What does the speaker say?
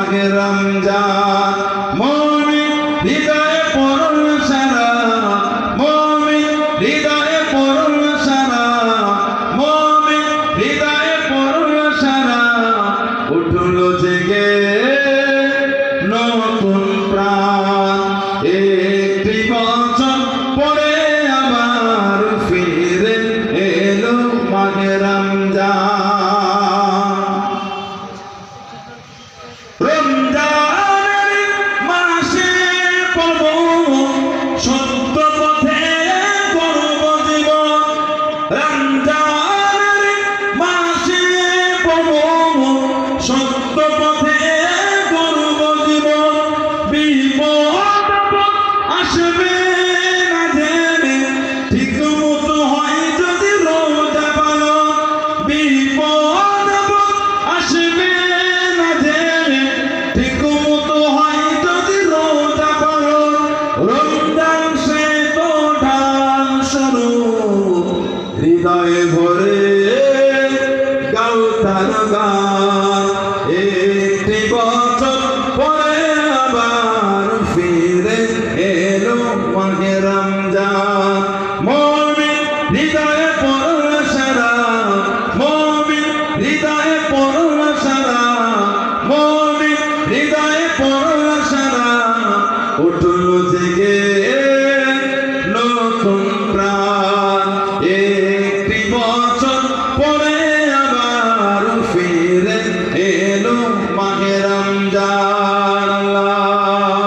মাহে রমজান। মমি হৃদয়ে পরম সারা মমি হৃদয়ে পরম সারা মমি হৃদয়ে পরম সারা। উঠল জেগে রমজানের মাসে প্রভু সত্য মাহে রমজান। মমিন হৃদয়ে পড়ল সারা। মমিন হৃদয়ে পড়ল সারা। মমিন হৃদয়ে পড়ল সারা। উঠল জেগে